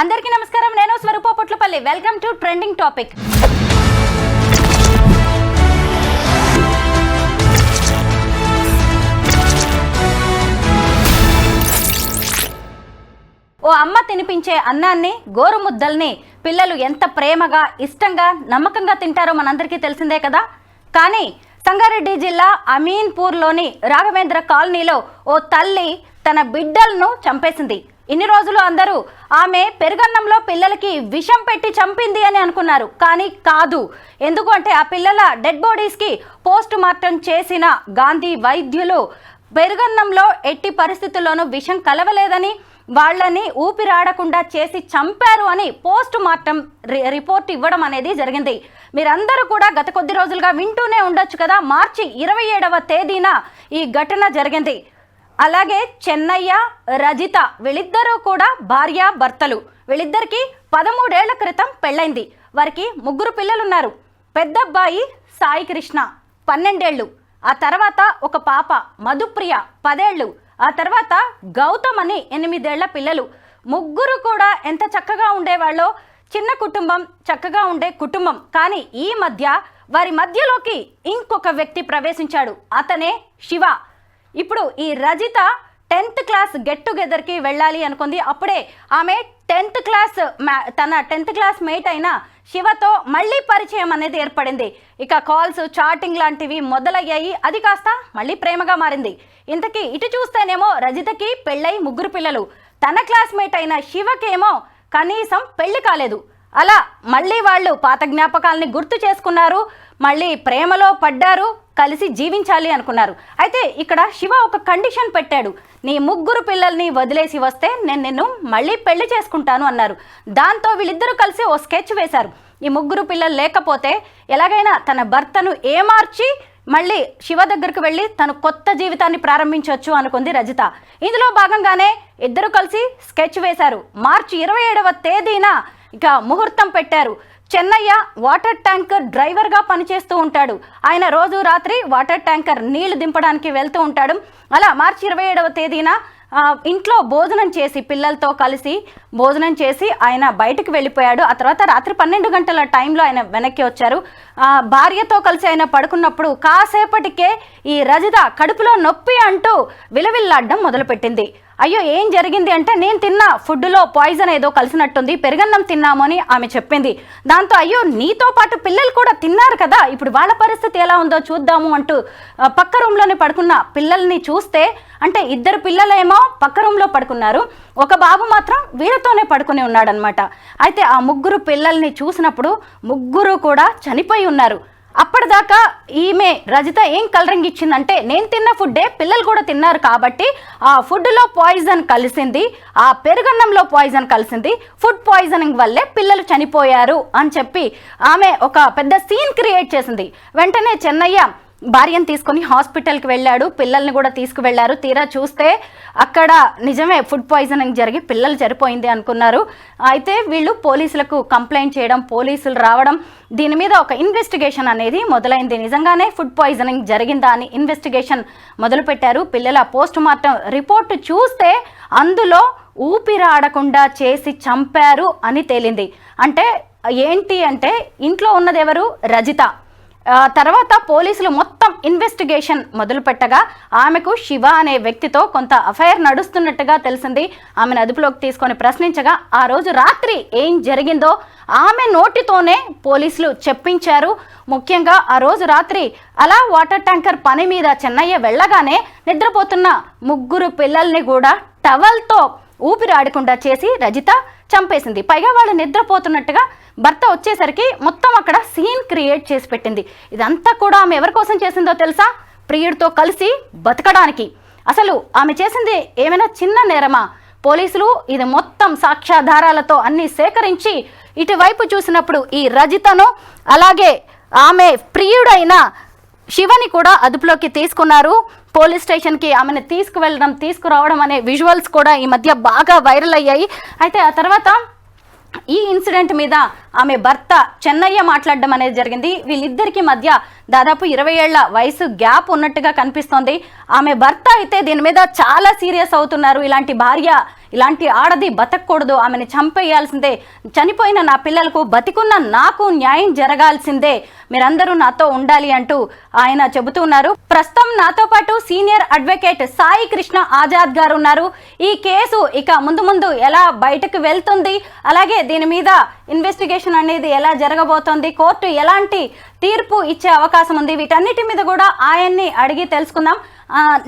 అందరికీ నమస్కారం. నేను Swarupa Potlapalli. Welcome to trending topic ఓ అమ్మ తినిపించే అన్నాన్ని గోరుముద్దల్ని పిల్లలు ఎంత ప్రేమగా ఇష్టంగా నమ్మకంగా తింటారో మనందరికీ తెలిసిందే కదా. కానీ సంగారెడ్డి జిల్లా అమీన్పూర్లోని రాఘవేంద్ర కాలనీలో ఓ తల్లి తన బిడ్డలను చంపేసింది. ఇన్ని రోజులు అందరూ ఆమె పెరుగన్నంలో పిల్లలకి విషం పెట్టి చంపింది అని అనుకున్నారు. కానీ కాదు. ఎందుకంటే ఆ పిల్లల డెడ్ బాడీస్కి పోస్ట్ మార్టం చేసిన గాంధీ వైద్యులు పెరుగన్నంలో ఎట్టి పరిస్థితుల్లోనూ విషం కలవలేదని వాళ్ళని ఊపిరాడకుండా చేసి చంపారు అని పోస్ట్ మార్టం రి- రిపోర్ట్ ఇవ్వడం అనేది జరిగింది. మీరందరూ కూడా గత కొద్ది రోజులుగా వింటూనే ఉండొచ్చు కదా మార్చి ఇరవై ఏడవ తేదీన ఈ ఘటన జరిగింది. అలాగే చెన్నయ్య రజిత వీళ్ళిద్దరూ కూడా భార్య భర్తలు. వీళ్ళిద్దరికి పదమూడేళ్ళ క్రితం పెళ్ళైంది. వారికి ముగ్గురు పిల్లలున్నారు. పెద్ద అబ్బాయి సాయి కృష్ణ పన్నెండేళ్ళు ఆ తర్వాత ఒక పాప మధుప్రియ పదేళ్ళు ఆ తర్వాత గౌతమ్ అని ఎనిమిదేళ్ళ పిల్లలు. ముగ్గురు కూడా ఎంత చక్కగా ఉండేవాళ్ళో చిన్న కుటుంబం చక్కగా ఉండే కుటుంబం. కానీ ఈ మధ్య వారి మధ్యలోకి ఇంకొక వ్యక్తి ప్రవేశించాడు. అతనే శివ. ఇప్పుడు ఈ రజిత టెన్త్ క్లాస్ గెట్ టుగెదర్కి వెళ్ళాలి అనుకుంది. అప్పుడే ఆమె టెన్త్ క్లాస్ తన టెన్త్ క్లాస్ మేట్ అయిన శివతో మళ్ళీ పరిచయం అనేది ఏర్పడింది. ఇక కాల్స్ చాటింగ్ లాంటివి మొదలయ్యాయి. అది కాస్త మళ్ళీ ప్రేమగా మారింది. ఇంతకీ ఇటు చూస్తేనేమో రజితకి పెళ్ళై ముగ్గురు పిల్లలు. తన క్లాస్మేట్ అయిన శివకేమో కనీసం పెళ్ళి కాలేదు. అలా మళ్ళీ వాళ్ళు పాత జ్ఞాపకాలని గుర్తు చేసుకున్నారు. మళ్ళీ ప్రేమలో పడ్డారు కలిసి జీవించాలి అనుకున్నారు. అయితే ఇక్కడ శివ ఒక కండిషన్ పెట్టాడు. నీ ముగ్గురు పిల్లల్ని వదిలేసి వస్తే నేను నిన్ను మళ్ళీ పెళ్ళి చేసుకుంటాను అన్నారు. దాంతో వీళ్ళిద్దరూ కలిసి ఓ స్కెచ్ వేశారు. ఈ ముగ్గురు పిల్లలు లేకపోతే ఎలాగైనా తన భర్తను ఏమార్చి మళ్ళీ శివ దగ్గరకు వెళ్ళి తను కొత్త జీవితాన్ని ప్రారంభించవచ్చు అనుకుంది రజిత. ఇందులో భాగంగానే ఇద్దరు కలిసి స్కెచ్ వేశారు. మార్చి ఇరవై ఏడవ తేదీన ఇక ముహూర్తం పెట్టారు. చెన్నయ్య వాటర్ ట్యాంకర్ డ్రైవర్గా పనిచేస్తూ ఉంటాడు. ఆయన రోజు రాత్రి వాటర్ ట్యాంకర్ నీళ్ళు దింపడానికి వెళ్తూ ఉంటాడు. అలా మార్చి ఇరవై ఏడవ తేదీన ఇంట్లో భోజనం చేసి పిల్లలతో కలిసి భోజనం చేసి ఆయన బయటకు వెళ్ళిపోయాడు. ఆ తర్వాత రాత్రి పన్నెండు గంటల టైంలో ఆయన వెనక్కి వచ్చారు. భార్యతో కలిసి ఆయన పడుకున్నప్పుడు కాసేపటికే ఈ రజిత కడుపులో నొప్పి అంటూ విలవిల్లాడడం మొదలుపెట్టింది. అయ్యో ఏం జరిగింది అంటే నేను తిన్న ఫుడ్లో పాయిజన్ ఏదో కలిసినట్టుంది పెరుగన్నం తిన్నాము అని ఆమె చెప్పింది. దాంతో అయ్యో నీతో పాటు పిల్లలు కూడా తిన్నారు కదా ఇప్పుడు వాళ్ళ పరిస్థితి ఎలా ఉందో చూద్దాము అంటూ పక్క రూమ్లోనే పడుకున్న పిల్లల్ని చూస్తే అంటే ఇద్దరు పిల్లలేమో పక్క రూమ్లో పడుకున్నారు ఒక బాబు మాత్రం వీళ్ళతోనే పడుకుని ఉన్నాడనమాట అయితే ఆ ముగ్గురు పిల్లల్ని చూసినప్పుడు ముగ్గురు కూడా చనిపోయి ఉన్నారు. అప్పటిదాకా ఈమె రజిత ఏం కలరింగ్ ఇచ్చిందంటే నేను తిన్న ఫుడ్డే పిల్లలు కూడా తిన్నారు కాబట్టి ఆ ఫుడ్లో పాయిజన్ కలిసింది ఆ పెరుగన్నంలో పాయిజన్ కలిసింది ఫుడ్ పాయిజనింగ్ వల్లే పిల్లలు చనిపోయారు అని చెప్పి ఆమె ఒక పెద్ద సీన్ క్రియేట్ చేసింది. వెంటనే చెన్నయ్య భార్యను తీసుకొని హాస్పిటల్కి వెళ్ళాడు పిల్లల్ని కూడా తీసుకువెళ్ళారు. తీరా చూస్తే అక్కడ నిజమే ఫుడ్ పాయిజనింగ్ జరిగి పిల్లలు చనిపోయింది అనుకున్నారు. అయితే వీళ్ళు పోలీసులకు కంప్లైంట్ చేయడం పోలీసులు రావడం దీని మీద ఒక ఇన్వెస్టిగేషన్ అనేది మొదలైంది. నిజంగానే ఫుడ్ పాయిజనింగ్ జరిగిందా అని ఇన్వెస్టిగేషన్ మొదలుపెట్టారు. పిల్లల పోస్ట్ మార్టం రిపోర్ట్ చూస్తే అందులో ఊపిరాడకుండా చేసి చంపారు అని తేలింది. అంటే ఏంటి అంటే ఇంట్లో ఉన్నది ఎవరు? రజిత. తర్వాత పోలీసులు మొత్తం ఇన్వెస్టిగేషన్ మొదలుపెట్టగా ఆమెకు శివ అనే వ్యక్తితో కొంత అఫైర్ నడుస్తున్నట్టుగా తెలిసింది. ఆమెను అదుపులోకి తీసుకొని ప్రశ్నించగా ఆ రోజు రాత్రి ఏం జరిగిందో ఆమె నోటితోనే పోలీసులు చెప్పించారు. ముఖ్యంగా ఆ రోజు రాత్రి అలా వాటర్ ట్యాంకర్ పని మీద చెన్నయ్య వెళ్ళగానే నిద్రపోతున్న ముగ్గురు పిల్లల్ని కూడా టవల్తో ఊపిరాడకుండా చేసి రజిత చంపేసింది. పైగా వాళ్ళు నిద్రపోతున్నట్టుగా భర్త వచ్చేసరికి మొత్తం అక్కడ సీన్ క్రియేట్ చేసి పెట్టింది. ఇదంతా కూడా ఆమె ఎవరి కోసం చేసిందో తెలుసా? ప్రియుడితో కలిసి బతకడానికి. అసలు ఆమె చేసింది ఏమైనా చిన్న నేరమా? పోలీసులు ఇది మొత్తం సాక్ష్యాధారాలతో అన్ని సేకరించి ఇటువైపు చూసినప్పుడు ఈ రజితను అలాగే ఆమె ప్రియుడైన శివని కూడా అదుపులోకి తీసుకున్నారు. పోలీస్ స్టేషన్కి ఆమెను తీసుకువెళ్ళడం తీసుకురావడం అనే విజువల్స్ కూడా ఈ మధ్య బాగా వైరల్ అయ్యాయి. అయితే ఆ తర్వాత ఈ ఇన్సిడెంట్ మీద ఆమె భర్త చెన్నయ్య మాట్లాడడం అనేది జరిగింది. వీళ్ళిద్దరికి మధ్య దాదాపు ఇరవై ఏళ్ళ వయసు గ్యాప్ ఉన్నట్టుగా కనిపిస్తోంది. ఆమె భర్త అయితే దీని మీద చాలా సీరియస్ అవుతున్నారు. ఇలాంటి భార్య ఇలాంటి ఆడది బతకూడదు ఆమెను చంపేయాల్సిందే. చనిపోయిన నా పిల్లలకు బతికున్న నాకు న్యాయం జరగాల్సిందే. మీరందరూ నాతో ఉండాలి అంటూ ఆయన చెబుతూ ఉన్నారు. ప్రస్తుతం నాతో పాటు సీనియర్ అడ్వకేట్ సాయి కృష్ణ ఆజాద్ గారు ఉన్నారు. ఈ కేసు ఇక ముందు ముందు ఎలా బయటకు వెళ్తుంది? అలాగే దీని మీద ఇన్వెస్టిగేషన్ అనేది ఎలా జరగబోతోంది? కోర్టు ఎలాంటి తీర్పు ఇచ్చే అవకాశం ఉంది? వీటన్నిటి మీద కూడా ఆయన్ని అడిగి తెలుసుకుందాం.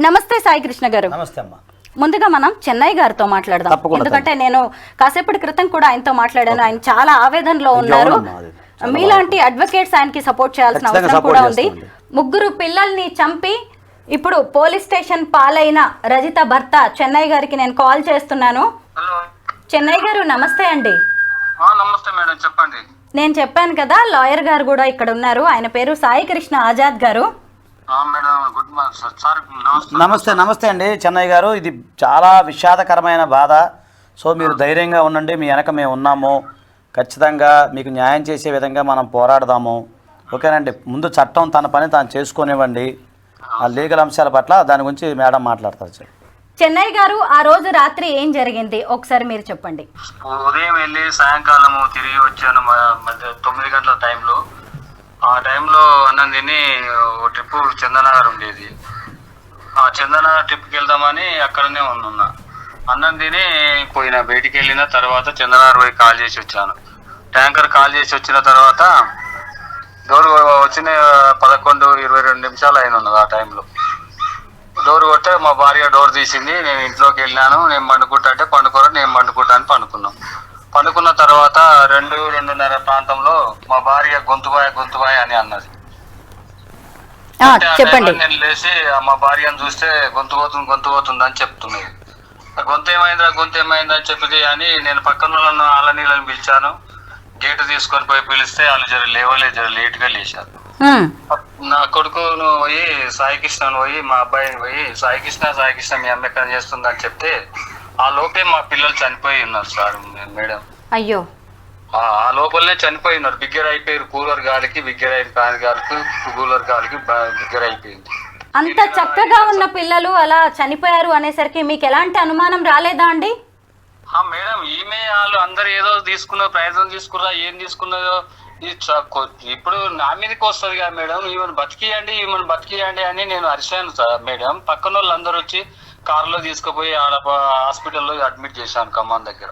నమస్తే సాయి కృష్ణ గారు. నమస్తే అమ్మా. ముందుగా మనం చెన్నై గారితో మాట్లాడదాం. ఎందుకంటే నేను కాసేపటి క్రితం కూడా ఆయనతో మాట్లాడాను. ఆయన చాలా ఆవేదనలో ఉన్నారు. మీలాంటి అడ్వకేట్స్ ఆయనకి సపోర్ట్ చేయాల్సిన అవసరం కూడా ఉంది. ముగ్గురు పిల్లల్ని చంపి ఇప్పుడు పోలీస్ స్టేషన్ పాలైన రజిత భర్త చెన్నై గారికి నేను కాల్ చేస్తున్నాను. హలో. చెన్నై గారు నమస్తే అండి. నమస్తే మేడం చెప్పండి. నేను చెప్పాను కదా లాయర్ గారు కూడా ఇక్కడ ఉన్నారు. ఆయన పేరు సాయి కృష్ణ ఆజాద్ గారు. ఆ, madam good morning sir sir నమస్తే. నమస్తే నమస్తే అండి. చెన్నై గారు ఇది చాలా విషాదకరమైన బాధ. సో మీరు ధైర్యంగా ఉండండి మీ వెనక మేము ఉన్నాము. ఖచ్చితంగా మీకు న్యాయం చేసే విధంగా మనం పోరాడదాము. ఓకేనండి? ముందు చట్టం తన పని తాను చేసుకొనివ్వండి. ఆ లీగల్ అంశాల పట్ల దాని గురించి మేడం మాట్లాడతారు సార్. చెన్నై గారు ఆ రోజు రాత్రి ఏం జరిగింది? ఒకసారి మీరు చెప్పండి. ఉదయం వెళ్ళి సాయంకాలం తిరిగి వచ్చాను తొమ్మిది గంటల టైంలో. ఆ టైంలో అన్నం తిని ఓ ట్రిప్ చందనగర్ ఉండేది. ఆ చందనగర్ ట్రిప్కి వెళ్దామని అక్కడనే ఉన్నా అన్నం తిని పోయిన బయటికి వెళ్ళిన తర్వాత చందనగర్ పోయి కాల్ చేసి వచ్చాను. ట్యాంకర్ కాల్ చేసి వచ్చిన తర్వాత డోర్ వచ్చిన పదకొండు ఇరవై రెండు నిమిషాలు అయిన ఉన్నది ఆ టైంలో. డోర్ కొడితే మా భార్య డోర్ తీసింది నేను ఇంట్లోకి వెళ్ళాను నేను పండుకుంటా అంటే పండుకోరా నేను పండుకుంటా అని పండుకున్నాం. పండుకున్న తర్వాత రెండు రెండున్నర ప్రాంతంలో మా భార్య గొంతుబాయ గొంతుబాయ అని అన్నది. చెప్పండి. నేను లేచి మా భార్యను చూస్తే గొంతు పోతుంది గొంతు పోతుంది అని చెప్తున్నది ఆ గొంతు ఏమైందా గొంతు ఏమైందా అని చెప్పింది అని నేను పక్కన వాళ్ళను ఆళ్ళ నీళ్ళని పిలిచాను. గేటు తీసుకొని పోయి పిలిస్తే వాళ్ళు జర లేవలే జర లేట్గా లేచారు. నా కొడుకును పోయి సాయి కృష్ణను పోయి మా అబ్బాయిని పోయి సాయి కృష్ణ సాయి కృష్ణ మీ అమ్మ ఎక్కడ చేస్తుందని చెప్తే ఆ లోపే మా పిల్లలు చనిపోయి ఉన్నారు సార్ మేడం. అయ్యో. ఆ లోపలనే చనిపోయి ఉన్నారు. బిగ్గర అయిపోయారు కూలర్ గాలికి బిగ్గర అయిన గాలికి కూలర్ గాలికి బిగ్గర అయిపోయింది. అంత చక్కగా ఉన్న పిల్లలు అలా చనిపోయారు అనేసరికి మీకు ఎలాంటి అనుమానం రాలేదా అండి? మేడం ఈమె వాళ్ళు అందరు ఏదో తీసుకున్న ప్రయత్నం తీసుకున్నా ఏం తీసుకున్నదో ఇప్పుడు నా మీదకి వస్తుంది కదా మేడం ఈమెను బతికియండి ఈమెను బతికియండి అని నేను అరిశాను సార్ మేడం. పక్కన వాళ్ళు అందరూ వచ్చి కారులో తీసుకుపోయి ఆడ హాస్పిటల్లో అడ్మిట్ చేశాను ఖమ్మం దగ్గర.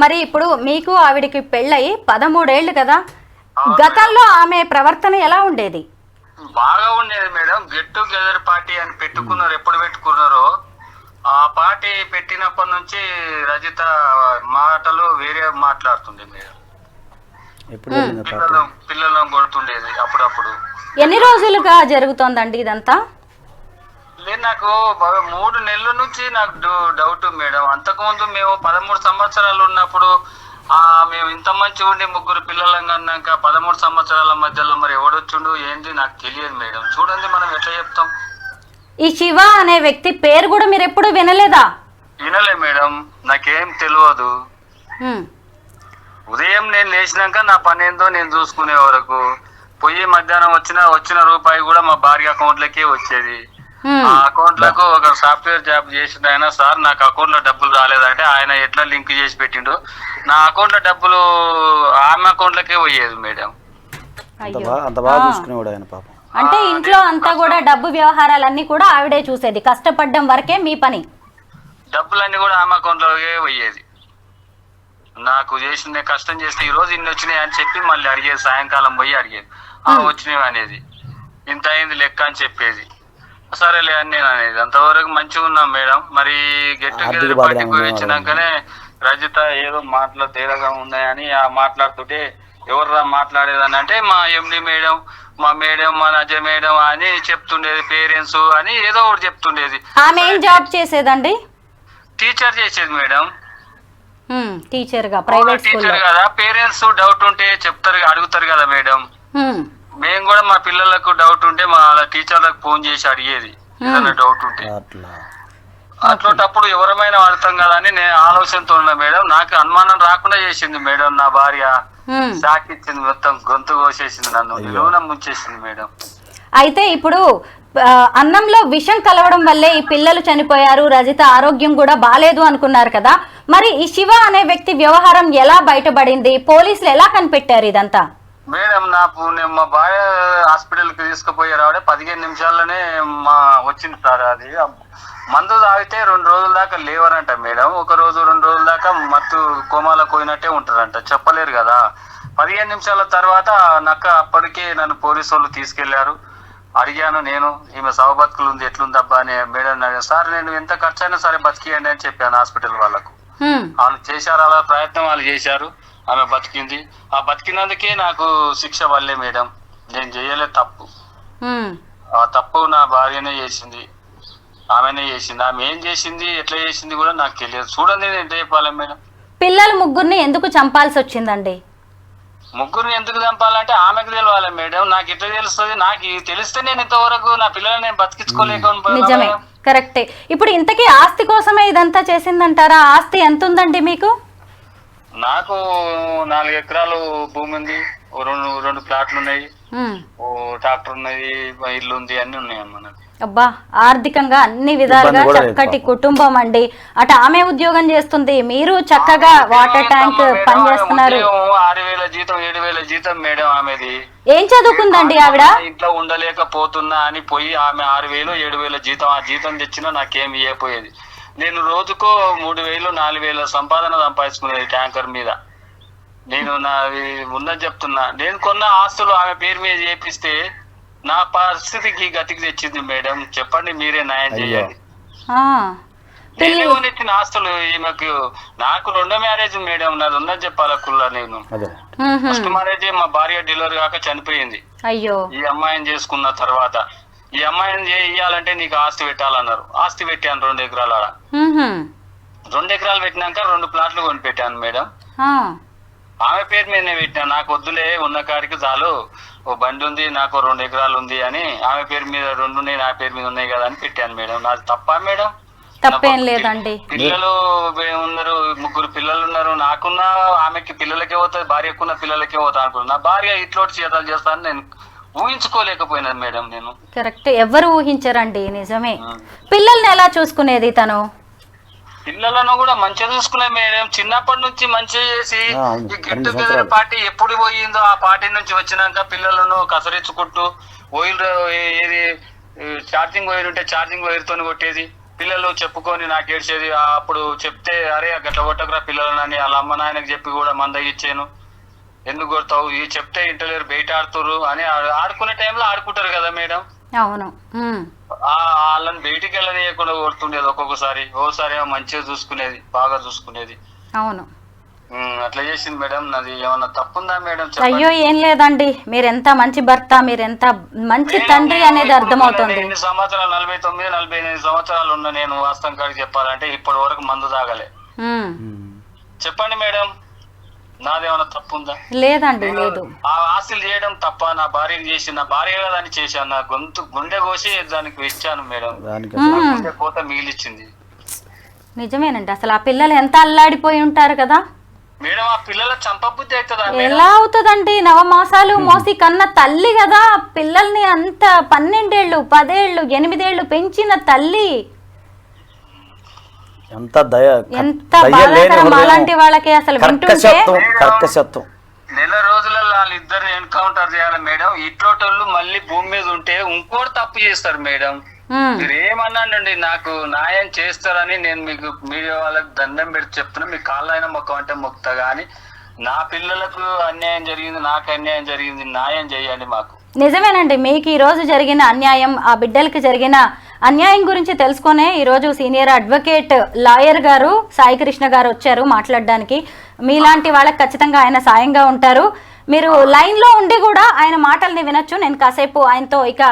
మరి ఇప్పుడు మీకు ఆవిడికి పెళ్ళయి పదమూడేళ్ళు కదా. గతంలో ఆమె ప్రవర్తన ఎలా ఉండేది? బాగా ఉండేది మేడం. గెట్ టుగెదర్ పార్టీ అని పెట్టుకున్నారు. ఎప్పుడు పెట్టుకున్నారో. ఆ పార్టీ పెట్టినప్పటి నుంచి రజిత మాటలు వేరే మాట్లాడుతుంది మేడం. ఎప్పుడు పిల్లలు కొడుతుండేది అప్పుడప్పుడు. ఎన్ని రోజులుగా జరుగుతోందండి ఇదంతా? లేదు నాకు మూడు నెలల నుంచి నాకు డౌట్ మేడం. అంతకుముందు మేము పదమూడు సంవత్సరాలు ఉన్నప్పుడు ఆ మేము ఇంత మంచి ఉండి ముగ్గురు పిల్లలం కన్నాక పదమూడు సంవత్సరాల మధ్యలో మరి ఎవడొచ్చుండు ఏంది నాకు తెలియదు మేడం. చూడండి మనం ఎట్లా చెప్తాం. ఈ శివ అనే వ్యక్తి పేరు కూడా మీరు ఎప్పుడు వినలేదా? వినలే మేడం. నాకేం తెలియదు. హ్మ్. ఉదయం నేను లేచినాక నా పని ఏందో నేను చూసుకునే వరకు. పొయ్యి మధ్యాహ్నం వచ్చిన వచ్చిన రూపాయి కూడా మా భార్య అకౌంట్లకే వచ్చేది. హ్మ్. ఆ అకౌంట్లకు ఒక సాఫ్ట్వేర్ జాబ్ చేసిన ఆయన సార్ నాకు అకౌంట్లో డబ్బులు రాలేదంటే ఆయన ఎట్లా లింక్ చేసి పెట్టిండు. నా అకౌంట్లో డబ్బులు ఆమె అకౌంట్ లకే పోయేది మేడం. అంత అయ్యో బాగా అంత బాగా ఆ. చూసుకునేవాడు ఆయన పాపం. అంటే ఇంట్లో అంతా కూడా డబ్బు వ్యవహారాలన్నీ కూడా ఆవిడే చూసేది. కష్టపడడం వరకే మీ పని. డబ్బులన్నీ కూడా ఆమె అకౌంట్ లోకే పోయేది. నాకు చేసిన కష్టం చేస్తే ఈ రోజు ఇన్ని వచ్చినాయి అని చెప్పి మళ్ళీ అడిగేది సాయంకాలం పోయి అడిగేది. ఆ వచ్చినవి అనేది. ఇంత అయింది లెక్క అని చెప్పేది. సరేలే అని నేను అనేది. అంతవరకు మంచిగా ఉన్నాం మేడం. మరి గెట్ టుగెదర్ పార్టీకి ఏమన్నా వచ్చినాకనే రజిత ఏదో మాటలు తేడాగా ఉన్నాయని ఆ మాట్లాడుతుంటే ఎవర్రా మాట్లాడేదని అంటే మా ఎండి మేడం మా మేడం మా నజ మేడం అని చెప్తుండేది పేరెంట్స్ అని ఏదో ఒకటి చెప్తుండేది. ఆమె ఏం జాబ్ చేసేదండి? టీచర్ చేసేది మేడం. హ్మ్, టీచర్గా ప్రైవేట్ స్కూల్లో టీచర్ కదా. పేరెంట్స్ డౌట్ ఉంటే చెప్తారు అడుగుతారు కదా మేడం. హ్మ్. మేము కూడా మా పిల్లలకు డౌట్ ఉంటే మా టీచర్లకు ఫోన్ చేసి అడిగేది. ఏదైనా డౌట్ ఉంటే. అట్లా. అట్లాంటప్పుడు ఎవరమైనా వాడతాం కదా అని నేను ఆలోచనతో ఉన్నా మేడం. నాకు అనుమానం రాకుండా చేసింది మేడం నా భార్య. ఇచ్చింది మొత్తం గొంతు కోసేసింది నన్ను. నిలువున ముంచేసింది మేడం. అయితే ఇప్పుడు అన్నంలో విషం కలవడం వల్లే ఈ పిల్లలు చనిపోయారు రజిత ఆరోగ్యం కూడా బాలేదు అనుకున్నారు కదా. మరి ఈ శివ అనే వ్యక్తి వ్యవహారం ఎలా బయటపడింది? పోలీసులు ఎలా కనిపెట్టారు ఇదంతా? మేడం నాకు నేను మా భార్య హాస్పిటల్కి తీసుకుపోయి రావడే పదిహేను నిమిషాల్లోనే మా వచ్చింది సార్ అది. మందు తాగితే రెండు రోజుల దాకా లేవరంట మేడం. ఒక రోజు రెండు రోజుల దాకా మత్తు కోమాలో పోయినట్టే ఉంటారంట చెప్పలేరు కదా. పదిహేను నిమిషాల తర్వాత నక్క అప్పటికే నన్ను పోలీసు వాళ్ళు తీసుకెళ్ళారు. అడిగాను నేను ఈమె సవ బతుకులు ఉంది ఎట్లుందబ్బా? అని మేడం. సార్ నేను ఎంత ఖర్చు అయినా సరే బతికియండి అని చెప్పాను హాస్పిటల్ వాళ్ళకు. వాళ్ళు చేశారు అలా ప్రయత్నం వాళ్ళు చేశారు. ఆమె బతికింది. ఆ బతికినందుకే నాకు శిక్ష వల్లే మేడం. నేను చేయలే తప్పు. ఆ తప్పు నా భార్యనే చేసింది. ఆమెనే చేసింది. ఆమె ఏం చేసింది ఎట్లా చేసింది కూడా నాకు తెలియదు. చూడండి నేను ఎంత చెప్పాలి మేడం. పిల్లలు ముగ్గురిని ఎందుకు చంపాల్సి వచ్చిందండి ముగ్గురిని ఎందుకు చంపాలంటే ఆమెకు తెలియాలి మేడం. నాకు ఎట్లా తెలుస్తుంది? నాకు తెలిస్తే నేను ఇంతవరకు నా పిల్లల్ని నేను బతికించుకోలేకపోయినా నిజమే. కరెక్టే. ఇప్పుడు ఇంతకీ ఆస్తి కోసమే ఇదంతా చేసిందంటారా? ఆస్తి ఎంత ఉందండి మీకు? నాకు నాలుగు ఎకరాలు భూమి ఉంది. ఓ రెండు రెండు ప్లాట్లు ఉన్నాయి. ఓ ట్రాక్టర్ ఉన్నది ఇల్లు ఉంది అన్ని ఉన్నాయి అమ్మ నాకు. అబ్బా ఆర్థికంగా అన్ని విధాలుగా చక్కటి. కుటుంబం అండి. అటు ఆమె ఉద్యోగం చేస్తుంది. మీరు చక్కగా వాటర్ ట్యాంక్ పని చేస్తున్నారు. ఆరు వేల జీతం ఏడు వేల జీతం మేడం ఆమెది. ఏం చదువుకుందండి ఆవిడ? ఇంట్లో ఉండలేకపోతున్నా అని పోయి ఆమె ఆరు వేలు ఏడు వేల జీతం ఆ జీతం తెచ్చినా నాకేం ఇవ్వపోయేది నేను రోజుకో మూడు వేలు నాలుగు వేల సంపాదన సంపాదించుకునేది ట్యాంకర్ మీద. నేను నా ఉన్నది చెప్తున్నా. నేను కొన్న ఆస్తులు ఆమె పేరు మీద చేపిస్తే నా పరిస్థితికి గతికి తెచ్చింది మేడం. చెప్పండి మీరే న్యాయం ఆ, నేనే కొనిచ్చిన ఆస్తులు ఈమెకు నాకు రెండో మ్యారేజ్ మేడం నాది ఉన్నది చెప్పాలా కుల్లా నేను. ఫస్ట్ మ్యారేజ్ మా భార్య డెలివరీ కాక చనిపోయింది. అయ్యో. ఈ అమ్మాయిని చేసుకున్న తర్వాత ఈ అమ్మాయిని చేయాలంటే నీకు ఆస్తి పెట్టాలన్నారు. ఆస్తి పెట్టాను రెండు ఎకరాల. రెండు ఎకరాలు పెట్టినాక రెండు ప్లాట్లు కొని పెట్టాను మేడం. ఆ, ఆమె పేరు మీదనే పెట్టాను నాకు వద్దులే ఉన్న కాడికి చాలు. ఓ బండి ఉంది నాకు రెండు ఎకరాలు ఉంది అని ఆమె పేరు మీద రెండు ఉన్నాయి నా పేరు మీద ఉన్నాయి కదా అని పెట్టాను మేడం. నాది తప్ప మేడం? తప్పేం లేదండి. పిల్లలు ఉన్నారు ముగ్గురు పిల్లలు ఉన్నారు. నాకున్న ఆమెకి పిల్లలకే పోతుంది భార్యకున్న పిల్లలకే పోతా అనుకున్నాను నా భార్య ఇట్లోటి చేతాలు చేస్తాను నేను ఊహించుకోలేకపోయినాను మేడం నేను. కరెక్ట్. ఎవరు ఊహించరండి? నిజమే. పిల్లల్ని ఎలా చూసుకునేది తను? పిల్లలను కూడా మంచిగా చూసుకునే మేడం. చిన్నప్పటి నుంచి మంచిగా చేసి. ఈ గెట్ టుగెదర్. పార్టీ ఎప్పుడు పోయిందో ఆ పార్టీ నుంచి వచ్చినాక పిల్లలను కసరించుకుంటూ వైర్ ఏది ఛార్జింగ్ వైర్ ఉంటే ఛార్జింగ్ వైర్ తోని కొట్టేది పిల్లలు చెప్పుకొని నాకు ఏడ్చేది. అప్పుడు చెప్తే అరే గట్ల కొట్టకురా పిల్లలని వాళ్ళ అమ్మ నాయనకి చెప్పి కూడా మంద ఇచ్చాను. ఎందుకు కొడతావు? ఇది చెప్తే ఇంటలేరు బయట ఆడుతురు అని ఆడుకునే టైంలో ఆడుకుంటారు కదా మేడం. అవును. వాళ్ళని బయటికి వెళ్ళనీయకుండా కొడుతుండేది ఒక్కొక్కసారి. ఓసారి మంచిగా చూసుకునేది బాగా చూసుకునేది. అవును. అట్లా చేసింది మేడం. నాది ఏమన్నా తప్పుందా మేడం. అయ్యో ఏం లేదండి. మీరెంత మంచి భర్త మీరెంత మంచి నేను తండ్రి అనేది అర్థమవుతుంది. నేను ఎన్ని సంవత్సరాలు నలభై తొమ్మిది నలభై ఎనిమిది సంవత్సరాలు ఉన్నా నేను వాస్తవం కాడికి చెప్పాలంటే ఇప్పటి వరకు మందు తాగలే. చెప్పండి మేడం. నాదేమన్నా తప్పుందా? లేదండి లేదు. ఆ ఆస్తులు చేయడం తప్ప నా భార్యకి చేసి నా భార్య దాన్ని చేశాను. నా గొంతు గుండె కోసి దానికి ఇచ్చాను మేడం. గుండె కోత మిగిలిచ్చింది. నిజమేనండి అసలు ఆ పిల్లలు ఎంత అల్లాడిపోయి ఉంటారు కదా? మేడం ఆ పిల్లల చంపబుద్ధి అవుతుందా ఎలా అవుతుందండి? నవమాసాలు మోసి కన్న తల్లి కదా? పిల్లల్ని అంత పన్నెండేళ్ళు పదేళ్ళు ఎనిమిదేళ్ళు పెంచిన తల్లి. ఎంత దయ ఎంత బాధాకరం. అలాంటి వాళ్ళకి అసలు వింటుంటే కర్కశత్వం. నెల రోజులలో వాళ్ళిద్దరిని ఎన్కౌంటర్ చేయాలి మేడం. ఇట్లోటోళ్ళు మళ్ళీ భూమి మీద ఉంటే ఇంకోటి తప్పు చేస్తారు మేడం. మీరు ఏమన్నానండి నాకు న్యాయం చేస్తారని నేను మీకు మీడియా వాళ్ళకి దండం పెట్టి చెప్తున్నా. మీ కాళ్ళైనా మొక్క అంటే మొక్తా కానీ నా పిల్లలకు అన్యాయం జరిగింది నాకు అన్యాయం జరిగింది న్యాయం చేయండి మాకు. నిజమేనండి. మీకు ఈ రోజు జరిగిన అన్యాయం ఆ బిడ్డలకి జరిగిన అన్యాయం గురించి తెలుసుకునే ఈరోజు సీనియర్ అడ్వకేట్ లాయర్ గారు సాయి కృష్ణ గారు వచ్చారు మాట్లాడడానికి. మీలాంటి వాళ్ళకి ఖచ్చితంగా ఆయన సాయంగా ఉంటారు. మీరు లైన్లో ఉండి కూడా ఆయన మాటల్ని వినొచ్చు. నేను కాసేపు ఆయనతో ఇక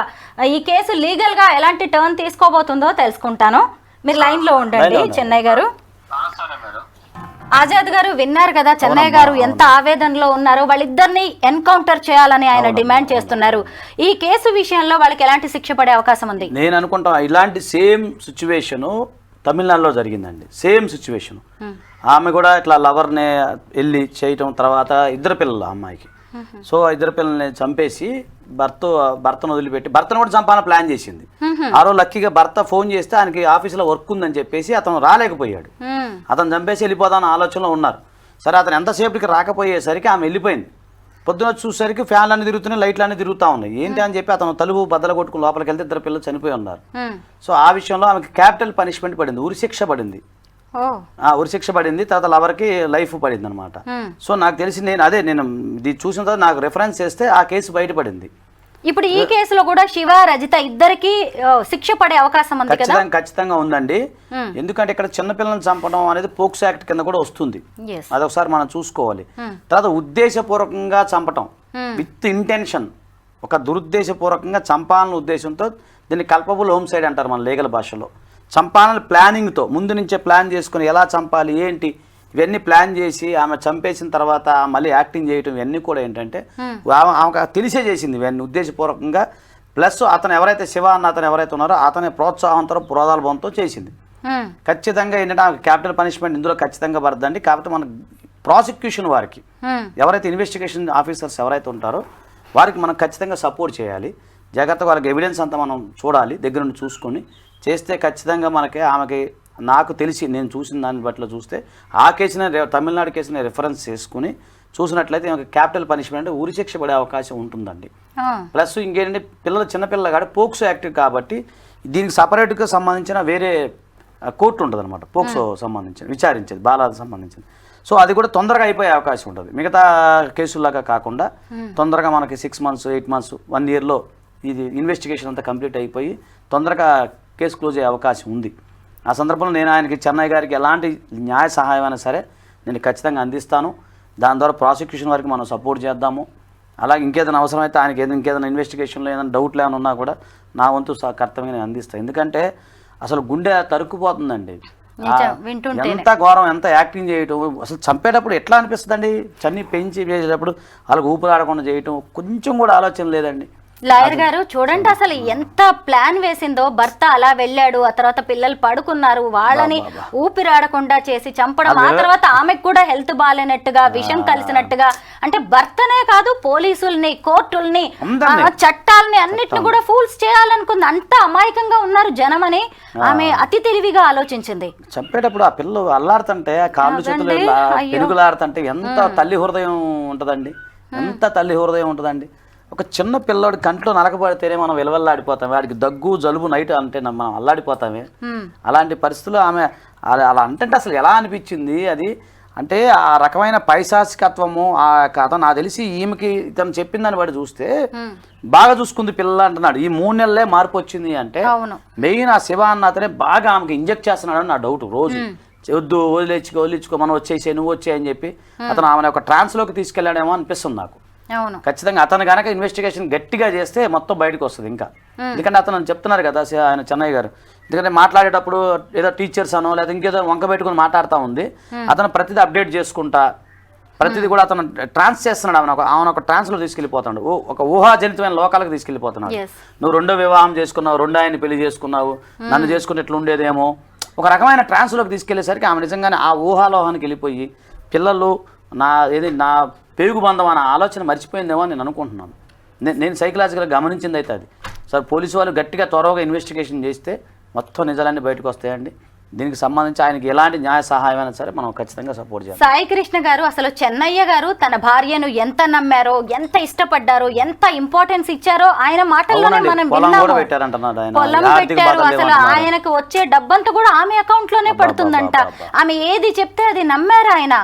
ఈ కేసు లీగల్గా ఎలాంటి టర్న్ తీసుకోబోతుందో తెలుసుకుంటాను. మీరు లైన్లో ఉండండి. చెన్నై గారు. ఆజాద్ గారు విన్నారు కదా చెన్నై గారు ఎంత ఆవేదనలో ఉన్నారో వాళ్ళిద్దరిని ఎన్కౌంటర్ చేయాలని ఆయన డిమాండ్ చేస్తున్నారు. ఈ కేసు విషయంలో వాళ్ళకి ఎలాంటి శిక్ష పడే అవకాశం ఉంది? నేను అనుకుంటా ఇలాంటి సేమ్ సిచ్యువేషను తమిళనాడులో జరిగిందండి. Same situation. ఆమె కూడా ఇట్లా లవర్ని వెళ్ళి చేయటం తర్వాత ఇద్దరు పిల్లలు అమ్మాయికి. సో ఇద్దరు పిల్లల్ని చంపేసి భర్త భర్తను వదిలిపెట్టి భర్తను కూడా చంపాలని ప్లాన్ చేసింది. ఆ రోజు లక్కీగా భర్త ఫోన్ చేస్తే ఆయనకి ఆఫీసులో వర్క్ ఉందని చెప్పేసి అతను రాలేకపోయాడు. అతను చంపేసి వెళ్ళిపోదాం ఆలోచనలో ఉన్నారు. సరే అతను ఎంతసేపటికి రాకపోయేసరికి ఆమె వెళ్ళిపోయింది. పొద్దున చూసేసరికి ఫ్యాన్లు అన్ని తిరుగుతున్నాయి లైట్లు అన్ని తిరుగుతూ ఉన్నాయి. ఏంటి అని చెప్పి అతను తలుపు బద్దలు కొట్టుకుని లోపలికి వెళ్తే ఇద్దరు పిల్లలు చనిపోయి ఉన్నారు. సో ఆ విషయంలో ఆమెకి క్యాపిటల్ పనిష్మెంట్ పడింది ఉరిశిక్ష పడింది. ఉరిశిక్ష పడింది తర్వాత లవర్కి లైఫ్ పడింది అనమాట. సో నాకు తెలిసి నేను అదే నేను ఇది చూసిన తర్వాత నాకు రెఫరెన్స్ చేస్తే ఆ కేసు బయటపడింది. ఇప్పుడు ఈ కేసులో కూడా శివ రజిత ఇద్దరికి శిక్ష పడే అవకాశం ఉంది కదా? ఖచ్చితంగా ఉందండి. ఎందుకంటే ఇక్కడ చిన్నపిల్లల్ని చంపడం అనేది పోక్సో యాక్ట్ కింద కూడా వస్తుంది. అదొకసారి మనం చూసుకోవాలి. తర్వాత ఉద్దేశపూర్వకంగా చంపటం. With intention. ఒక దురుద్దేశపూర్వకంగా చంపాలన్న ఉద్దేశంతో దీన్ని కల్పబుల్ హోమ్ సైడ్ అంటారు మన లీగల్ భాషలో. చంపాలని ప్లానింగ్తో ముందు నుంచే ప్లాన్ చేసుకుని ఎలా చంపాలి ఏంటి? ఇవన్నీ ప్లాన్ చేసి ఆమె చంపేసిన తర్వాత మళ్ళీ యాక్టింగ్ చేయటం ఇవన్నీ కూడా ఏంటంటే ఆమె ఆమెకు తెలిసే చేసింది ఇవన్నీ ఉద్దేశపూర్వకంగా. ప్లస్ అతను ఎవరైతే శివ అన్న అతను ఎవరైతే ఉన్నారో అతని ప్రోత్సాహంతో పురోదాలభంతో చేసింది. ఉమ్, ఖచ్చితంగా ఏంటంటే క్యాపిటల్ పనిష్మెంట్ ఇందులో ఖచ్చితంగా పడుతుందండి. కాకపోతే మన ప్రాసిక్యూషన్ వారికి ఎవరైతే ఇన్వెస్టిగేషన్ ఆఫీసర్స్ ఎవరైతే ఉంటారో వారికి మనం ఖచ్చితంగా సపోర్ట్ చేయాలి. జాగ్రత్తగా వాళ్ళకి ఎవిడెన్స్ అంతా మనం చూడాలి దగ్గర నుండి చూసుకొని. చేస్తే ఖచ్చితంగా మనకి ఆమెకి నాకు తెలిసి నేను చూసిన దాన్ని బట్టి చూస్తే ఆ కేసుని తమిళనాడు కేసుని రెఫరెన్స్ చేసుకుని చూసినట్లయితే క్యాపిటల్ పనిష్మెంట్ ఉరిశిక్ష పడే అవకాశం ఉంటుందండి. ప్లస్ ఇంకేంటంటే పిల్లలు చిన్నపిల్లలు కాదు పోక్సో యాక్ట్ కాబట్టి దీనికి సపరేట్గా సంబంధించిన వేరే కోర్టు ఉంటుంది అనమాట పోక్సో సంబంధించిన విచారించేది బాలాలకు సంబంధించింది. సో అది కూడా తొందరగా అయిపోయే అవకాశం ఉంటుంది. మిగతా కేసుల్లాగా కాకుండా తొందరగా మనకి six months eight months one ఇయర్లో ఇది ఇన్వెస్టిగేషన్ అంతా కంప్లీట్ అయిపోయి తొందరగా కేసు క్లోజ్ అయ్యే అవకాశం ఉంది. ఆ సందర్భంలో నేను ఆయనకి చెన్నై గారికి ఎలాంటి న్యాయ సహాయం అయినా సరే నేను ఖచ్చితంగా అందిస్తాను. దాని ద్వారా ప్రాసిక్యూషన్ వరకు మనం సపోర్ట్ చేద్దాము. అలాగే ఇంకేదైనా అవసరమైతే ఆయనకి ఏదైనా ఇంకేదైనా ఇన్వెస్టిగేషన్లో ఏదైనా డౌట్లు ఏమైనా ఉన్నా కూడా నా వంతు కర్తవ్యంగా నేను అందిస్తాను. ఎందుకంటే అసలు గుండె తరుక్కుపోతుందండి. ఎంత ఘోరం ఎంత యాక్టింగ్ చేయటం అసలు చంపేటప్పుడు ఎట్లా అనిపిస్తుందండి? చన్ని పెంచి చేసేటప్పుడు వాళ్ళకి ఊపిరాడకుండా చేయటం కొంచెం కూడా ఆలోచన లేదండి. లాయర్ గారు చూడండి అసలు ఎంత ప్లాన్ వేసిందో. భర్త అలా వెళ్ళాడు ఆ తర్వాత పిల్లలు పడుకున్నారు వాళ్ళని ఊపిరాడకుండా చేసి చంపడం ఆ తర్వాత ఆమెకు కూడా హెల్త్ బాగాలేనట్టుగా విషం కలిసినట్టుగా. అంటే భర్తనే కాదు పోలీసుల్ని కోర్టుల్ని చట్టాలని అన్నిటిని కూడా ఫూల్స్ చేయాలనుకుంది. అంత అమాయకంగా ఉన్నారు జనమని ఆమె అతి తెలివిగా ఆలోచించింది. చంపేటప్పుడు ఆ పిల్లలు అల్లాడుతుంటే కాళ్ళు చేతులు ఎంత తల్లి హృదయం ఉంటుందండి. ఎంత తల్లి హృదయం ఉంటుందండి. ఒక చిన్న పిల్లోడి కంట్లో నలకబడితేనే మనం విలువల్లాడిపోతాం. వాడికి దగ్గు జలుబు నైట్ అంటే మనం అల్లాడిపోతామే. అలాంటి పరిస్థితుల్లో ఆమె అలా అంటే అసలు ఎలా అనిపించింది అది? అంటే ఆ రకమైన పైశాసికత్వము ఆ కథ నాకు తెలిసి ఈమెకి ఇతను చెప్పిన దాన్ని బట్టి చూస్తే బాగా చూసుకుంది పిల్ల అంటున్నాడు. ఈ మూడు నెలలే మార్పు వచ్చింది అంటే మెయిన్ ఆ శివ అన్న అతనే బాగా ఆమెకి ఇంజెక్ట్ చేస్తున్నాడు నా డౌట్ రోజు. వద్దు వదిలేచ్చుకో వదిలించుకో మనం వచ్చేసే నువ్వు వచ్చే అని చెప్పి అతను ఆమెను ఒక ట్రాన్స్లోకి తీసుకెళ్ళాడేమో అనిపిస్తుంది నాకు. ఖచ్చితంగా అతను కనుక ఇన్వెస్టిగేషన్ గట్టిగా చేస్తే మొత్తం బయటకు వస్తుంది ఇంకా. ఎందుకంటే అతను చెప్తున్నారు కదా ఆయన చెన్నయ్య గారు. ఎందుకంటే మాట్లాడేటప్పుడు ఏదో టీచర్స్ అనో లేదా ఇంకేదో వంక పెట్టుకుని మాట్లాడుతూ ఉంది. అతను ప్రతిదీ అప్డేట్ చేసుకుంటా. ప్రతిదీ కూడా అతను ట్రాన్స్ చేస్తున్నాడు. ఆమెను ఒక ఆమెను ఒక ట్రాన్స్లో తీసుకెళ్ళిపోతాడు ఒక ఊహాజనితమైన లోకాలకు తీసుకెళ్ళిపోతున్నాడు. నువ్వు రెండో వివాహం చేసుకున్నావు రెండో ఆయన పెళ్ళి చేసుకున్నావు. నన్ను చేసుకుని ఇట్లా ఉండేదేమో ఒక రకమైన ట్రాన్స్లోకి తీసుకెళ్ళేసరికి ఆమె నిజంగానే ఆ ఊహాలోహానికి వెళ్ళిపోయి పిల్లలు నా ఏది నా పెరుగు బంధం అనే ఆలోచన మర్చిపోయిందేమో నేను అనుకుంటున్నాను. నేను సైకలాజికల్గా గమనించింది అయితే అది. సార్ పోలీసు వాళ్ళు గట్టిగా త్వరగా ఇన్వెస్టిగేషన్ చేస్తే మొత్తం నిజాలన్నీ బయటకు వస్తాయండి. దీనికి సంబంధించి ఆయనకి ఎలాంటి న్యాయ సహాయం అయినా సరే మనం ఖచ్చితంగా సపోర్ట్ చేయాలి. సాయి కృష్ణ గారు అసలు చెన్నయ్య గారు తన భార్యను ఎంత నమ్మారో ఎంత ఇష్టపడ్డారో ఎంత ఇంపార్టెన్స్ ఇచ్చారో ఆయన మాటల్లోనే మనం పొలం పెట్టారు అసలు. ఆయనకు వచ్చే డబ్బంతా కూడా ఆమె అకౌంట్లోనే పడుతుందంట. ఆమె ఏది చెప్తే అది నమ్మారు ఆయన.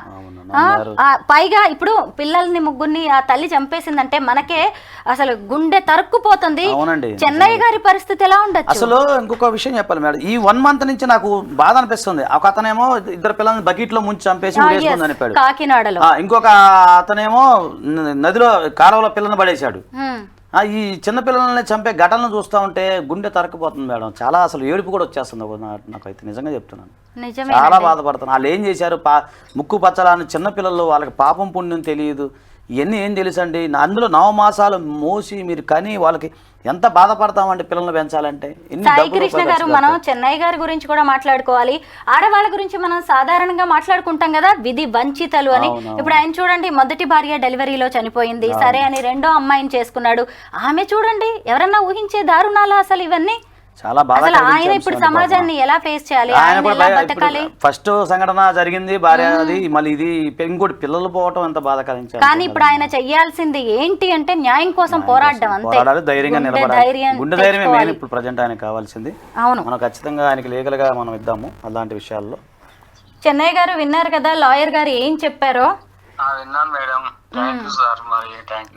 పైగా ఇప్పుడు పిల్లల్ని ముగ్గురిని ఆ తల్లి చంపేసిందంటే మనకే అసలు గుండె తరుక్కుపోతుంది. అవునండి, చెన్నయ్య గారి పరిస్థితి ఎలా ఉండొచ్చు? అసలు ఇంకొక విషయం చెప్పాలి మేడం. ఈ వన్ మంత్ నుంచి నాకు బాధ అనిపిస్తుంది. ఒక అతనేమో ఇద్దరు పిల్లల్ని బకెట్లో ముంచి చంపేసి అనిపాడు కాకినాడలో. ఇంకొక అతనేమో నదిలో కాలువలో పిల్లని పడేశాడు. ఈ చిన్న పిల్లల్ని చంపే ఘటనలు చూస్తూ ఉంటే గుండె తరకపోతుంది మేడం. చాలా అసలు ఏడుపు కూడా వచ్చేస్తుంది నాకైతే నిజంగా చెప్తున్నాను. చాలా బాధపడుతున్నాను. వాళ్ళు ఏం చేశారు? పా ముక్కు పచ్చలాని చిన్న పిల్లలు వాళ్ళకి పాపం పుణ్యం తెలియదు. ఇవన్నీ ఏం తెలుసండి? అందులో నవమాసాలు మోసి మీరు కని వాళ్ళకి ఎంత బాధపడతామండి పిల్లల్ని పెంచాలంటే? సాయి కృష్ణ గారు మనం. చెన్నై గారి గురించి కూడా మాట్లాడుకోవాలి. ఆడవాళ్ళ గురించి మనం సాధారణంగా మాట్లాడుకుంటాం కదా విధి వంచితలు అని. ఇప్పుడు ఆయన చూడండి మొదటి భార్య డెలివరీలో చనిపోయింది. సరే అని రెండో అమ్మాయిని చేసుకున్నాడు. ఆమె చూడండి ఎవరన్నా ఊహించే దారుణాలా అసలు ఇవన్నీ? చాలా బాధ కలిగించే ఆయన ఇప్పుడు సమాజాన్ని ఎలా ఫేస్ చేయాలి? ఆయన ఆయన కూడా ఫస్ట్ సంఘటన జరిగింది భార్య అది మళ్ళీ ఇది ఇంకోటి పిల్లలు పోవటం ఎంత బాధ కలిగించాలి కానీ ఇప్పుడు ఆయన చెయ్యాల్సింది ఏంటి అంటే న్యాయం కోసం పోరాడడం అంతే. ధైర్యంగా నిలబడాలి. గుండె ధైర్యమే మెయిన్. ఇప్పుడు ప్రజెంట్ ఆయనకు కావాల్సింది. అవును. మనం ఖచ్చితంగా ఆయనకి లీగల్గా మనం ఇద్దాము అలాంటి విషయాల్లో. చెన్నై గారు విన్నారు కదా లాయర్ గారు ఏం చెప్పారో? విన్నాను మేడం. థ్యాంక్ యూ సార్ మరి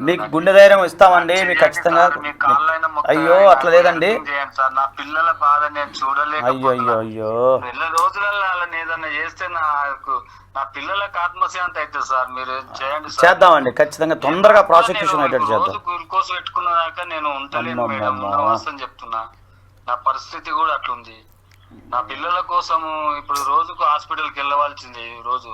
మీకు గుండె ధైర్యం ఇస్తామండి మీకు ఖచ్చితంగా. అయ్యో అట్లా లేదండి. సార్ నా పిల్లల బాధ నేను అయ్యో చూడలేకపోతున్నా. అయ్యో అయ్యో నెల రోజులలో వాళ్ళని ఏదైనా చేస్తే నాకు నా పిల్లలకు ఆత్మశాంతి అవుతుంది సార్ మీరు చేయండి సార్ చేద్దామండి ఖచ్చితంగా తొందరగా ప్రాసిక్యూషన్ అయ్యేటట్టు చేద్దాం. రోజు గ్లూకోజ్ పెట్టుకున్నదాకా నేను ఉండలేను. మేడం వాస్తవం చెప్తున్నా. నా పరిస్థితి కూడా అట్లుంది. నా పిల్లల కోసము ఇప్పుడు రోజుకు హాస్పిటల్కి వెళ్ళవలసింది ఈ రోజు.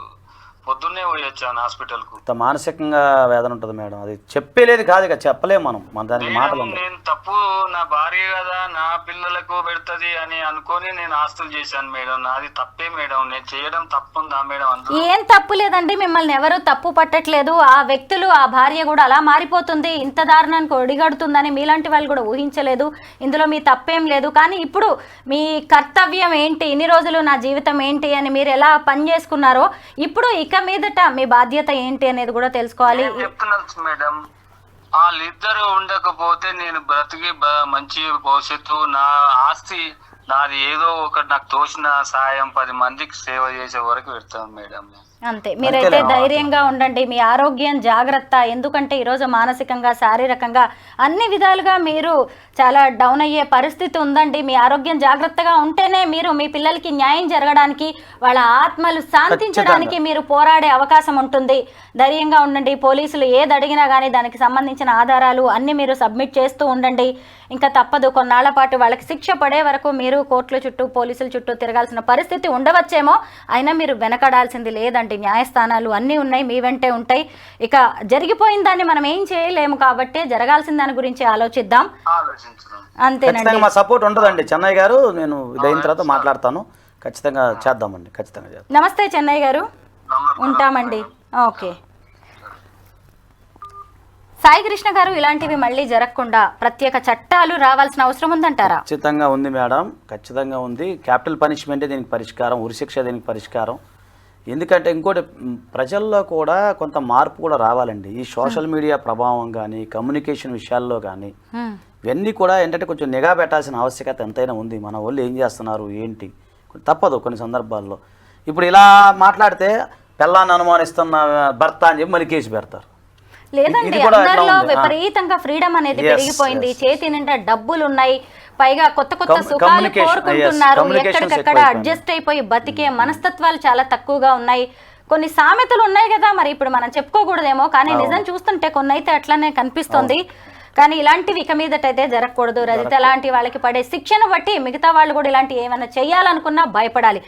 పొద్దున్నే పోయి వచ్చాను హాస్పిటల్కు మానసికంగా వేదన ఉంటుంది మేడం. అది చెప్పేలేదు కాదు ఇక చెప్పలేము మనం. మన దానికి మాటలు ఉండవు. నేను తప్పు నా భార్య కదా నా పిల్లలకు పెడుతుంది అని అనుకొని నేను ఆస్తులు చేశాను మేడం. నాది తప్పే మేడం. నేను చేయడం తప్పుందా మేడం అందులో ఏం తప్పు లేదండి. మిమ్మల్ని ఎవరు తప్పు పట్టట్లేదు. ఆ వ్యక్తులు ఆ భార్య కూడా అలా మారిపోతుంది. ఇంత దారుణానికి ఒడిగడుతుందని మీలాంటి వాళ్ళు కూడా ఊహించలేదు. ఇందులో మీ తప్పేం లేదు. కానీ ఇప్పుడు మీ కర్తవ్యం ఏంటి? ఇన్ని రోజులు నా జీవితం ఏంటి అని మీరు ఎలా పని చేసుకున్నారో ఇప్పుడు ఇక మీదట మీ బాధ్యత ఏంటి అనేది కూడా తెలుసుకోవాలి. చెప్తున్నాను మేడం వాళ్ళిద్దరు ఉండకపోతే నేను బ్రతికి మంచి భవిష్యత్తు నా ఆస్తి నాది ఏదో ఒకటి నాకు తోచిన సాయం పది మందికి సేవ చేసే వరకు పెడతాను మేడం అంతే. మీరైతే. ధైర్యంగా ఉండండి. మీ ఆరోగ్యం జాగ్రత్త. ఎందుకంటే ఈరోజు మానసికంగా శారీరకంగా అన్ని విధాలుగా మీరు చాలా డౌన్ అయ్యే పరిస్థితి ఉందండి. మీ ఆరోగ్యం జాగ్రత్తగా ఉంటేనే మీరు మీ పిల్లలకి న్యాయం జరగడానికి వాళ్ళ ఆత్మలు శాంతించడానికి మీరు పోరాడే అవకాశం ఉంటుంది. ధైర్యంగా ఉండండి. పోలీసులు ఏది అడిగినా కానీ దానికి సంబంధించిన ఆధారాలు అన్ని మీరు సబ్మిట్ చేస్తూ ఉండండి. ఇంకా తప్పదు. కొన్నాళ్ళ పాటు వాళ్ళకి శిక్ష పడే వరకు మీరు కోర్టుల చుట్టూ పోలీసుల చుట్టూ తిరగాల్సిన పరిస్థితి ఉండవచ్చేమో అయినా మీరు వెనకడాల్సింది లేదండి. న్యాయస్థానాలు అన్నీ ఉన్నాయి మీ వెంటే ఉంటాయి. ఇక జరిగిపోయిన దాన్ని మనం ఏం చేయలేము కాబట్టి జరగాల్సిన దాని గురించి ఆలోచిద్దాం. అంతేనండి. మా సపోర్ట్ ఉంటుందండి చెన్నై గారు నేను ఇదైన తర్వాత మాట్లాడతాను. ఖచ్చితంగా చేద్దామండి. ఖచ్చితంగా చేద్దాం. నమస్తే చెన్నై గారు. ఉంటామండి. ఓకే. సాయి కృష్ణ గారు ఇలాంటివి మళ్ళీ జరగకుండా ప్రత్యేక చట్టాలు రావాల్సిన అవసరం ఉందంటారా? ఖచ్చితంగా ఉంది మేడం. ఖచ్చితంగా ఉంది. క్యాపిటల్ పనిష్మెంటే దీనికి పరిష్కారం ఉరిశిక్ష దీనికి పరిష్కారం. ఎందుకంటే ఇంకోటి ప్రజల్లో కూడా కొంత మార్పు కూడా రావాలండి. ఈ సోషల్ మీడియా ప్రభావం కానీ కమ్యూనికేషన్ విషయాల్లో కానీ. ఇవన్నీ కూడా ఏంటంటే కొంచెం నిఘా పెట్టాల్సిన ఆవశ్యకత ఎంతైనా ఉంది. మన వాళ్ళు ఏం చేస్తున్నారు ఏంటి? తప్పదు కొన్ని సందర్భాల్లో. ఇప్పుడు ఇలా మాట్లాడితే పిల్లాన్ని అనుమానిస్తున్న భర్త అని చెప్పి మళ్ళీ కేసు పెడతారు. లేదండి అందరిలో. విపరీతంగా ఫ్రీడమ్ అనేది పెరిగిపోయింది. చేతి నిండా డబ్బులు ఉన్నాయి పైగా కొత్త కొత్త సుఖాలు కోరుకుంటున్నారు. ఎక్కడికక్కడ. అడ్జస్ట్ అయిపోయి బతికే మనస్తత్వాలు చాలా తక్కువగా ఉన్నాయి. కొన్ని సామెతలు ఉన్నాయి కదా మరి ఇప్పుడు మనం చెప్పుకోకూడదేమో కానీ నిజం చూస్తుంటే కొన్ని అయితే అట్లనే కనిపిస్తుంది. కానీ ఇలాంటివి ఇక మీదటైతే జరగకూడదు. రజిత లాంటి వాళ్ళకి పడే శిక్షను బట్టి మిగతా వాళ్ళు కూడా ఇలాంటి ఏమైనా చేయాలనుకున్నా భయపడాలి.